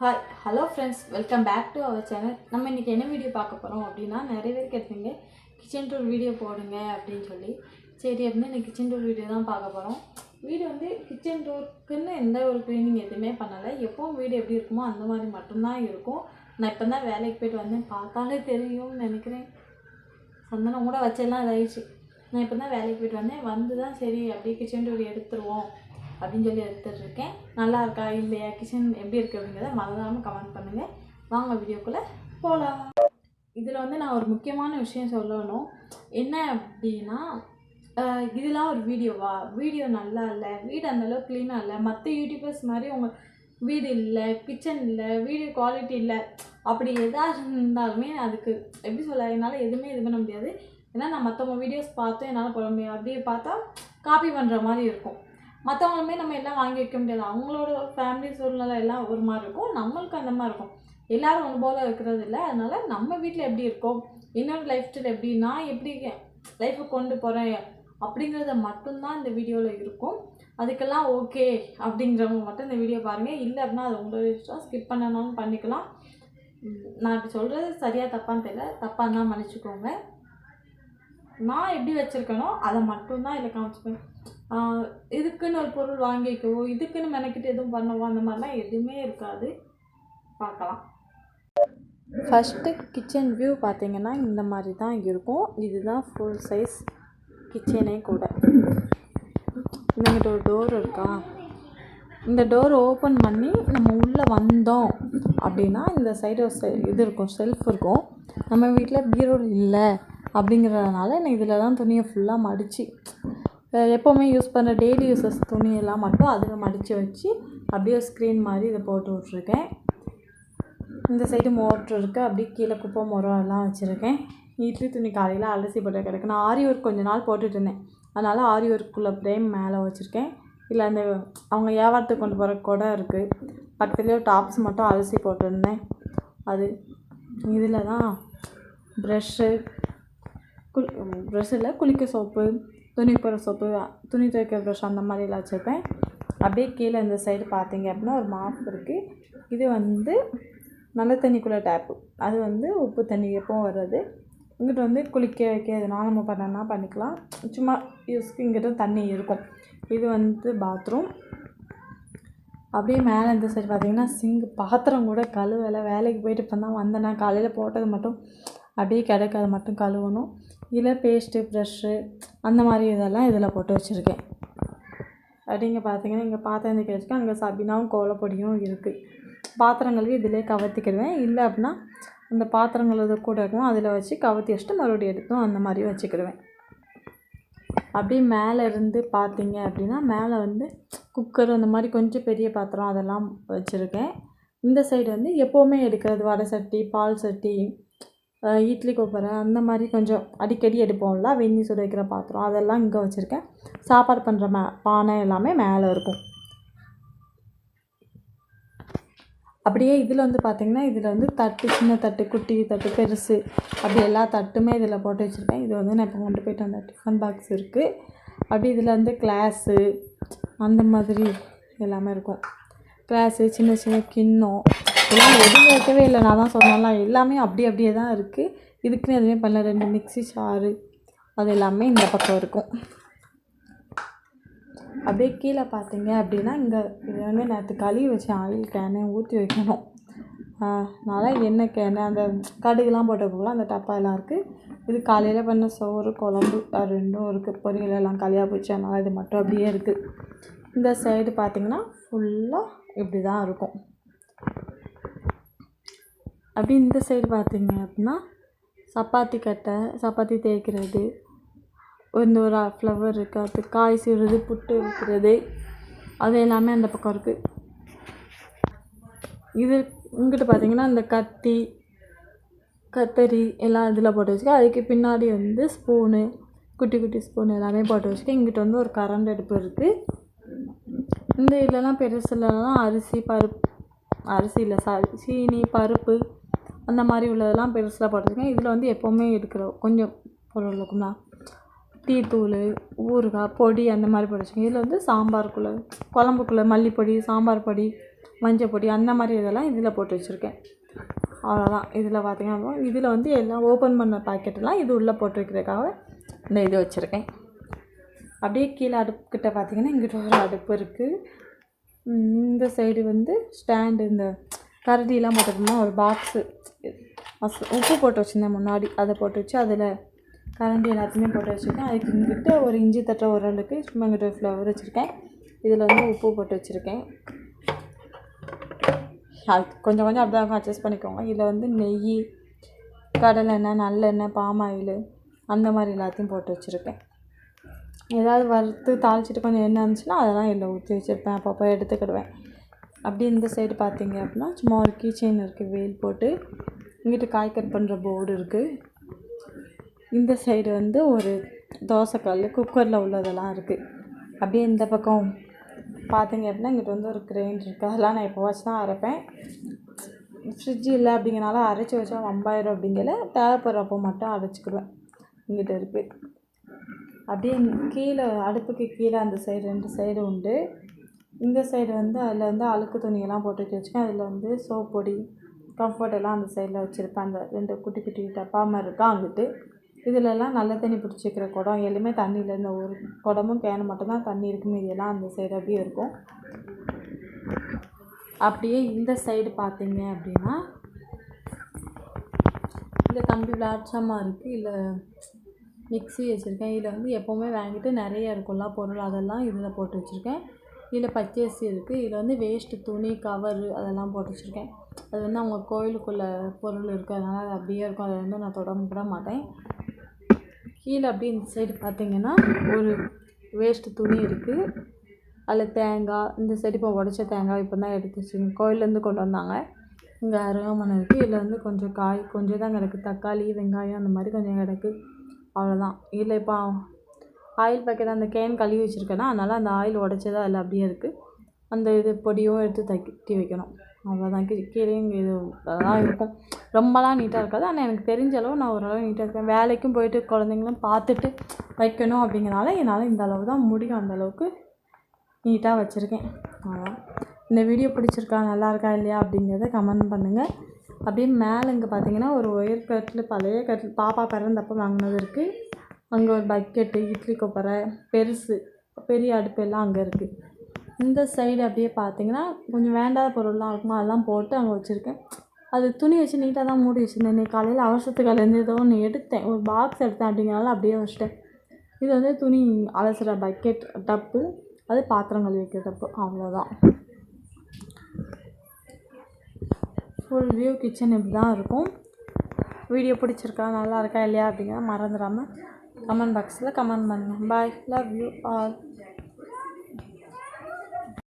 Hi hello friends welcome back to our channel நம்ம இன்றைக்கி என்ன வீடியோ பார்க்க போகிறோம் அப்படின்னா நிறைய பேர் கேட்டீங்க கிச்சன் டூர் வீடியோ போடுங்க அப்படின்னு சொல்லி. சரி அப்படின்னு இன்னைக்கு கிச்சன் டூர் வீடியோ தான் பார்க்க போகிறோம் வீடு வந்து கிச்சன் டூருக்குன்னு எந்த ஒரு க்ளீனிங் எதுவுமே பண்ணலை. எப்போவும் வீடு எப்படி இருக்குமோ அந்த மாதிரி மட்டும்தான் இருக்கும். நான் இப்போ தான் வேலைக்கு போயிட்டு வந்தேன். பார்த்தாலே தெரியும்னு நினைக்கிறேன். சந்தனம் கூட வச்செல்லாம் இதாகிடுச்சு நான் இப்போ தான் வேலைக்கு போயிட்டு வந்தேன். வந்து தான் சரி அப்படியே கிச்சன் டூர் எடுத்துருவோம். அப்படின்னு சொல்லி எடுத்துட்ருக்கேன் நல்லா இருக்கா இல்லையா? கிச்சன் எப்படி இருக்குது அப்படிங்கிறத மறந்துடாமல் கமெண்ட் பண்ணுங்கள் வாங்க வீடியோக்குள்ளே போகலாம் இதில் வந்து நான் ஒரு முக்கியமான விஷயம் சொல்லணும். என்ன அப்படின்னா இதெல்லாம் ஒரு வீடியோவா? வீடியோ நல்லா இல்லை. வீடு அந்தளவுக்கு க்ளீனாக இல்லை. மற்ற யூடியூபர்ஸ் மாதிரி உங்கள் வீடு இல்லை கிச்சன் இல்லை வீடியோ குவாலிட்டி இல்லை. அப்படி எதாக இருந்தாலுமே அதுக்கு எப்படி சொல்ல என்னால் எதுவுமே இது பண்ண முடியாது. ஏன்னா நான் மற்றவங்க வீடியோஸ் பார்த்து என்னால் போட முடியாது. அப்படியே பார்த்தா காப்பி பண்ணுற மாதிரி இருக்கும். மற்றவங்களுமே நம்ம எல்லாம் வாங்கி வைக்க முடியாது. அவங்களோட ஃபேமிலி சூழ்நிலை எல்லாம் ஒரு மாதிரி இருக்கும். நம்மளுக்கு அந்த மாதிரி இருக்கும். எல்லோரும் ஒன்று போல இருக்கிறது இல்லை. அதனால் நம்ம வீட்டில் எப்படி இருக்கோம்? என்னோட லைஃப் ஸ்டைல் எப்படி? நான் எப்படி லைஃப்பை கொண்டு போகிறேன் அப்படிங்கிறத மட்டும்தான் இந்த வீடியோவில் இருக்கும். அதுக்கெல்லாம் ஓகே அப்படிங்கிறவங்க மட்டும் இந்த வீடியோ பாருங்கள் இல்லை அப்படின்னா அது உங்களோட இஷ்டம். ஸ்கிப் பண்ணனாலும் பண்ணிக்கலாம். நான் இப்படி சொல்கிறது சரியாக தப்பான்னு தெரியல. தப்பாக தான் மன்னிச்சுக்கோங்க. நான் எப்படி வச்சுருக்கேனோ அதை மட்டும்தான் இதில் காமிச்சுப்பேன் இதுக்குன்னு ஒரு பொருள் வாங்கிக்கவோ இதுக்குன்னு மெனக்கிட்டு எதுவும் பண்ணவோ அந்த மாதிரிலாம் எதுவுமே இருக்காது. பார்க்கலாம். ஃபஸ்ட்டு கிச்சன் வியூ பார்த்தீங்கன்னா இந்த மாதிரி தான் இருக்கும். இதுதான் ஃபுல் சைஸ் கிச்சனே கூட. இங்கிட்ட ஒரு டோர் இருக்கா? இந்த டோர் ஓப்பன் பண்ணி நம்ம உள்ளே வந்தோம் அப்படின்னா இந்த சைடு இது இருக்கும் செல்ஃப் இருக்கும். நம்ம வீட்டில் பீரோ இல்லை அப்படிங்கிறதுனால நான் இதில் தான் துணியை ஃபுல்லாக மடித்து எப்போவுமே யூஸ் பண்ணுற டெய்லி யூஸஸ் துணியெல்லாம் மட்டும் அதில் மடித்து வச்சு அப்படியே ஸ்க்ரீன் மாதிரி இதை போட்டு விட்ருக்கேன் இந்த சைடு மோட்ரு இருக்குது அப்படியே கீழே குப்பை முறம் எல்லாம் வச்சுருக்கேன். இட்லி துணி காலையில் அலசி போட்டு கிடக்கு நான் ஆரி ஒர்க் கொஞ்ச நாள் போட்டுட்டு இருந்தேன். அதனால் ஆரி ஒர்க்குள்ளே ஃப்ரேம் மேலே வச்சுருக்கேன். இல்லை அந்த அவங்க வியாபாரத்துக்கு கொண்டு போகிற குடம் இருக்குது பக்கத்துலேயே டாப்ஸ் மட்டும் அலசி போட்டிருந்தேன். அது இதில் தான் ப்ரெஷ்ஷு குளி ப்ரெஷ்ஷில் குளிக்க சோப்பு துணி போடுற சோப்பு துணி துவைக்கிற ப்ரஷ் அந்த மாதிரிலாம் வச்சுருப்பேன். அப்படியே கீழே இந்த சைடு பார்த்தீங்க அப்படின்னா ஒரு மாப் இருக்குது இது வந்து நல்ல தண்ணிக்குள்ளே டேப்பு அது வந்து உப்பு தண்ணி எப்பவும் வர்றது. இங்கிட்ட வந்து குளிக்க வைக்க எதுனாலும் நம்ம பண்ணனா பண்ணிக்கலாம். சும்மா யூஸ்க்கு இங்கிட்ட தண்ணி இருக்கும். இது வந்து பாத்ரூம் அப்படியே மேலே இந்த சைடு பார்த்தீங்கன்னா சிங்க் பாத்திரம் கூட கழுவலை. வேலைக்கு போயிட்டு இப்போ தான் வந்தேன்னா காலையில் போட்டது மட்டும் அப்படியே கிடக்கு அதை மட்டும் கழுவணும். இதில் பேஸ்ட்டு ப்ரெஷ்ஷு அந்த மாதிரி இதெல்லாம் இதில் போட்டு வச்சுருக்கேன். அப்படிங்க பார்த்தீங்கன்னா இங்கே பாத்திரம் தேய்க்க வச்சுருக்கேன் அங்கே சபினாவும் கோலப்பொடியும் இருக்குது பாத்திரம் கழுவி இதிலே கவர்த்திக்கிடுவேன். இல்லை அப்படின்னா அந்த பாத்திரங்கள் இது கூட இருக்கும் அதில் வச்சு கவர்த்தி வச்சுட்டு மறுபடியும் எடுத்தும் அந்த மாதிரி வச்சுக்கிடுவேன். அப்படியே மேலே இருந்து பார்த்தீங்க அப்படின்னா மேலே வந்து குக்கர் அந்த மாதிரி கொஞ்சம் பெரிய பாத்திரம் அதெல்லாம் வச்சுருக்கேன். இந்த சைடு வந்து எப்போவுமே எடுக்கிறது வடை சட்டி பால் சட்டி இட்லி கொப்பரை அந்த மாதிரி கொஞ்சம் அடிக்கடி எடுப்போம்ல வெந்நி சுட வைக்கிற பாத்திரம் அதெல்லாம் இங்கே வச்சுருக்கேன். சாப்பாடு பண்ணுற மே பானை எல்லாமே மேலே இருக்கும். அப்படியே இதில் வந்து பார்த்திங்கன்னா இதில் வந்து தட்டு சின்ன தட்டு குட்டி தட்டு பெருசு அப்படி எல்லா தட்டுமே இதில் போட்டு வச்சுருக்கேன். இது வந்து நான் இப்போ கொண்டு போயிட்டு வந்த டிஃபன் பாக்ஸ் இருக்குது அப்படி இதில் வந்து கிளாஸு அந்த மாதிரி எல்லாமே இருக்கும். கிளாஸு சின்ன சின்ன கிண்ணம் எல்லாம் எதுவும் வைக்கவே இல்லை. நான் தான் சொன்னாலாம் எல்லாமே அப்படி அப்படியே தான் இருக்குது இதுக்குன்னு எதுவுமே பண்ணல. ரெண்டு மிக்ஸி சாறு அது எல்லாமே இந்த பக்கம் இருக்கும். அப்படியே கீழே பார்த்தீங்க அப்படின்னா இங்கே இது வந்து நேற்று கழுவி வச்ச ஆயில் கேனு ஊற்றி வைக்கணும். அதனால் எண்ணெய் கேனு அந்த கடுகுலாம் போட்டு போகலாம் அந்த டப்பா எல்லாம் இருக்குது இது காலையில் பண்ண சோறு குழம்பு அது ரெண்டும் இருக்குது பொரியல் எல்லாம் காலியாக போச்சு. அதனால் இது மட்டும் அப்படியே இருக்குது இந்த சைடு பார்த்திங்கன்னா ஃபுல்லாக இப்படி தான் இருக்கும். அப்படியே இந்த சைடு பார்த்தீங்க அப்படின்னா சப்பாத்தி கட்டை சப்பாத்தி தேய்க்கிறது இந்த ஒரு ஃப்ளவர் இருக்குது அது காய் சீவுறது புட்டு வைக்கிறது அது எல்லாமே அந்த பக்கம் இருக்குது இது இங்கிட்டு பார்த்தீங்கன்னா இந்த கத்தி கத்தரி எல்லாம் இதில் போட்டு வச்சுக்க அதுக்கு பின்னாடி வந்து ஸ்பூனு குட்டி குட்டி ஸ்பூன் எல்லாமே போட்டு வச்சுக்க இங்கிட்டு வந்து ஒரு கரண்ட் அடுப்பு இருக்குது இந்த இதுலலாம் பெருசுலலாம் அரிசி பருப்பு அரிசி இல்லை சாரி சீனி பருப்பு அந்த மாதிரி உள்ளதெல்லாம் பெருசில் போட்டிருக்கேன் இதில் வந்து எப்போவுமே எடுக்கிற கொஞ்சம் பொருள் இருக்கும்னா டீ தூள் ஊறுகாய் பொடி அந்த மாதிரி போட்டு வச்சுக்கோங்க இதில் வந்து சாம்பாருக்குள்ளே குழம்புக்குள்ளே மல்லிப்பொடி சாம்பார் பொடி மஞ்சள் பொடி அந்த மாதிரி இதெல்லாம் இதில் போட்டு வச்சுருக்கேன். அவ்வளோதான். இதில் பார்த்தீங்கன்னா இதில் வந்து எல்லாம் ஓப்பன் பண்ண பாக்கெட்டெல்லாம் இது உள்ளே போட்டு வைக்கிறதுக்காக இந்த இது வச்சுருக்கேன். அப்படியே கீழே அடுப்புக்கிட்ட பார்த்தீங்கன்னா இங்கிட்ட ஒரு அடுப்பு இருக்குது. இந்த சைடு வந்து ஸ்டாண்டு இந்த கரடியெலாம் போட்டுக்கணும்னா ஒரு பாக்ஸு உப்பு போட்டு வச்சுருந்தேன் முன்னாடி. அதை போட்டு வச்சு அதில் கரண்டி எல்லாத்தையுமே போட்டு வச்சுருக்கேன். அதுக்கு இங்கிட்ட ஒரு இஞ்சி தட்ட ஒரு அளவுக்கு சும்மா இங்கிட்ட ஃப்ளவர் வச்சுருக்கேன். இதில் வந்து உப்பு போட்டு வச்சுருக்கேன். அது கொஞ்சம் கொஞ்சம் அப்படி தான் அட்ஜஸ்ட் பண்ணிக்கோங்க. இதில் வந்து நெய் கடலெண்ணெய் நல்லெண்ணெய் பாம் ஆயில் அந்த மாதிரி எல்லாத்தையும் போட்டு வச்சுருக்கேன். ஏதாவது வறுத்து தாளிச்சிட்டு கொஞ்சம் எண்ணெய் இருந்துச்சுன்னா அதெல்லாம் இதில் ஊற்றி வச்சுருப்பேன். அப்பப்போ எடுத்துக்கிடுவேன். அப்படி இந்த சைடு பார்த்தீங்க அப்படின்னா சும்மா ஒரு கீச்செயின் இருக்குது வெயில் போட்டு இங்கிட்டு காய் கட் பண்ணுற போர்டு இருக்குது இந்த சைடு வந்து ஒரு தோசைக்கல் குக்கரில் உள்ளதெல்லாம் இருக்குது அப்படியே இந்த பக்கம் பார்த்தீங்க அப்படின்னா இங்கிட்ட வந்து ஒரு கிரெயின் இருக்குது அதெல்லாம் நான் எப்போவாச்சும் தான் அரைப்பேன். ஃப்ரிட்ஜ் இல்லை அப்படிங்கிறனால அரைச்சி வச்சா வம்பாயிரும் அப்படிங்கல தேவைப்படுறப்போ மட்டும் அரைச்சிக்கிடுவேன் இங்கிட்ட இருக்குது அப்படியே கீழே அடுப்புக்கு கீழே அந்த சைடு ரெண்டு சைடு உண்டு. இந்த சைடு வந்து அதில் வந்து அழுக்கு துணியெல்லாம் போட்டு வச்சுக்கேன். அதில் வந்து சோப் பொடி கம்ஃபர்ட் எல்லாம் அந்த சைடில் வச்சுருப்பேன். அந்த ரெண்டு குட்டி குட்டி டப்பா மாதிரி இருக்கும் அங்கிட்டு. இதிலெல்லாம் நல்ல தண்ணி பிடிச்சிக்கிற குடம் எல்லாமே தண்ணியில் இந்த ஒரு குடமும் பேனை மட்டும்தான் தண்ணி இருக்கும். மீதியெல்லாம் அந்த சைடு அப்படியே இருக்கும். அப்படியே இந்த சைடு பார்த்தீங்க அப்படின்னா இல்லை கம்பி விளாட்சமாக இருக்குது இல்லை மிக்ஸி வச்சுருக்கேன். இதில் வந்து எப்போவுமே வாங்கிட்டு நிறைய இருக்கும்ல பொருள் அதெல்லாம் இதில் போட்டு வச்சுருக்கேன். இதில் பச்சரிசி இருக்குது இதில் வந்து வேஸ்ட்டு துணி கவரு அதெல்லாம் போட்டு வச்சுருக்கேன். அது வந்து அவங்க கோயிலுக்குள்ளே பொருள் இருக்கிறதுனால அது அப்படியே இருக்கும். அதை வந்து நான் தொட கூட மாட்டேன். கீழே அப்படியே இந்த சைடு பார்த்தீங்கன்னா ஒரு வேஸ்ட்டு துணி இருக்குது அதில் தேங்காய் இந்த சைடு இப்போ உடச்ச தேங்காய் இப்போ தான் எடுத்து வச்சுருங்க கோயிலேருந்து கொண்டு வந்தாங்க. இங்கே அருகாமனை இருக்குது இதில் வந்து கொஞ்சம் காய் கொஞ்சம் தான் கிடக்கு. தக்காளி வெங்காயம் அந்த மாதிரி கொஞ்சம் கிடக்கு. அவ்வளோதான் இதில் இப்போ ஆயில் பாக்கெட் அந்த கேன் கழுவி வச்சுருக்கேன்னா அதனால் அந்த ஆயில் உடச்சதாக அதில் அப்படியே இருக்குது அந்த இது பொடியும் எடுத்து தக்கி வைக்கணும். அவ்வளோதான் கீ இங்கே இது அதெல்லாம் இருக்கும். ரொம்பலாம் நீட்டாக இருக்காது. ஆனால் எனக்கு தெரிஞ்ச அளவு நான் ஓரளவு நீட்டாக இருக்கேன். வேலைக்கும் போயிட்டு குழந்தைங்களும் பார்த்துட்டு வைக்கணும் அப்படிங்கிறனால என்னால் இந்த அளவு தான் முடியும். அந்தளவுக்கு நீட்டாக வச்சுருக்கேன். அவ்வளோதான் இந்த வீடியோ பிடிச்சிருக்கா நல்லா இருக்கா இல்லையா அப்படிங்கிறத கமெண்ட் பண்ணுங்கள் அப்படியே மேலே இங்கே பார்த்தீங்கன்னா ஒரு ஒயர் கட்டில் பழைய கட்டில் பாப்பா பிறந்தப்போ வாங்கினது இருக்குது அங்கே ஒரு பக்கெட்டு இட்லி கொப்பரை பெருசு பெரிய அடுப்பு எல்லாம் அங்கே இருக்குது இந்த சைடு அப்படியே பார்த்தீங்கன்னா கொஞ்சம் வேண்டாத பொருள்லாம் இருக்குமா அதெல்லாம் போட்டு அங்கே வச்சுருக்கேன். அது துணி வச்சு நீட்டாக தான் மூடி வச்சுருந்தேன். இன்னைக்கு காலையில் அவசரத்துக்குலேருந்து ஏதோ ஒன்று எடுத்தேன். ஒரு பாக்ஸ் எடுத்தேன் அப்படிங்கிறனால அப்படியே வச்சுட்டேன். இது வந்து துணி அலசுகிற பக்கெட் டப்பு அது பாத்திரம் கழுவி வைக்கிற டப்பு அவ்வளோதான் ஃபுல் வியூ கிச்சன் இப்படி தான் இருக்கும். வீடியோ பிடிச்சிருக்கா நல்லா இருக்கா இல்லையா அப்படிங்கிறத மறந்துடாமல் கமெண்ட் பாக்ஸில் கமெண்ட் பண்ணுங்கள் பாய் லவ் யூ ஆல்